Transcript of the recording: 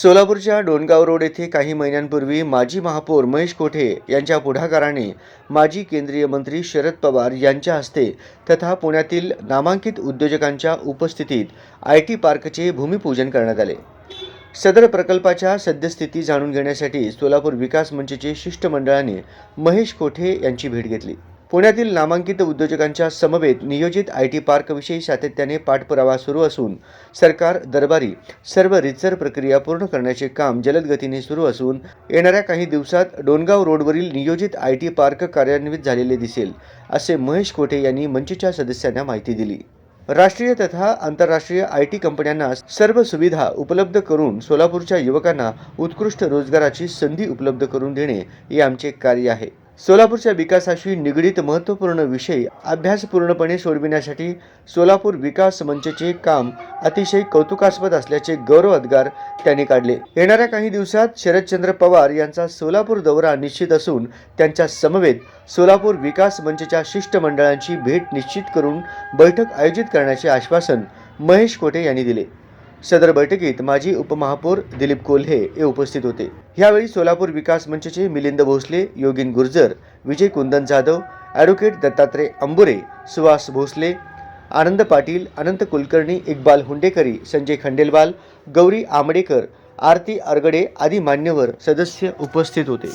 सोलापूरच्या डोणगाव रोड येथे काही महिन्यांपूर्वी माजी महापौर महेश कोठे यांच्या पुढाकाराने माजी केंद्रीय मंत्री शरद पवार यांच्या हस्ते तथा पुण्यातील नामांकित उद्योजकांच्या उपस्थितीत आय टी पार्कचे भूमिपूजन करण्यात आले. सदर प्रकल्पाच्या सद्यस्थिती जाणून घेण्यासाठी सोलापूर विकास मंचचे शिष्टमंडळाने महेश कोठे यांची भेट घेतली. पुण्यातील नामांकित उद्योजकांच्या समवेत नियोजित आय टी पार्कविषयी सातत्याने पाठपुरावा सुरू असून सरकार दरबारी सर्व रितसर प्रक्रिया पूर्ण करण्याचे काम जलद गतीने सुरू असून येणाऱ्या काही दिवसात डोणगाव रोडवरील नियोजित आय टी पार्क कार्यान्वित झालेले दिसेल असे महेश कोठे यांनी मंचच्या सदस्यांना माहिती दिली. राष्ट्रीय तथा आंतरराष्ट्रीय आय टी कंपन्यांना सर्व सुविधा उपलब्ध करून सोलापूरच्या युवकांना उत्कृष्ट रोजगाराची संधी उपलब्ध करून देणे हे आमचे कार्य आहे. सोलापूरच्या विकासाशी निगडीत महत्त्वपूर्ण विषय अभ्यासपूर्णपणे सोडविण्यासाठी सोलापूर विकास मंचचे काम अतिशय कौतुकास्पद असल्याचे गौरवोद्गार त्यांनी काढले. येणाऱ्या काही दिवसात शरदचंद्र पवार यांचा सोलापूर दौरा निश्चित असून त्यांच्या समवेत सोलापूर विकास मंचच्या शिष्टमंडळांची भेट निश्चित करून बैठक आयोजित करण्याचे आश्वासन महेश कोटे यांनी दिले. सदर बैठकीत माजी उपमहापौर दिलीप कोल्हे हे उपस्थित होते. यावेळी सोलापूर विकास मंचचे मिलिंद भोसले योगिन गुर्जर विजय कुंदन जाधव ॲडव्होकेट दत्तात्रय अंबुरे सुहास भोसले आनंद पाटील अनंत कुलकर्णी इक्बाल हुंडेकरी संजय खंडेलवाल गौरी आमडेकर आरती अरगडे आदी मान्यवर सदस्य उपस्थित होते.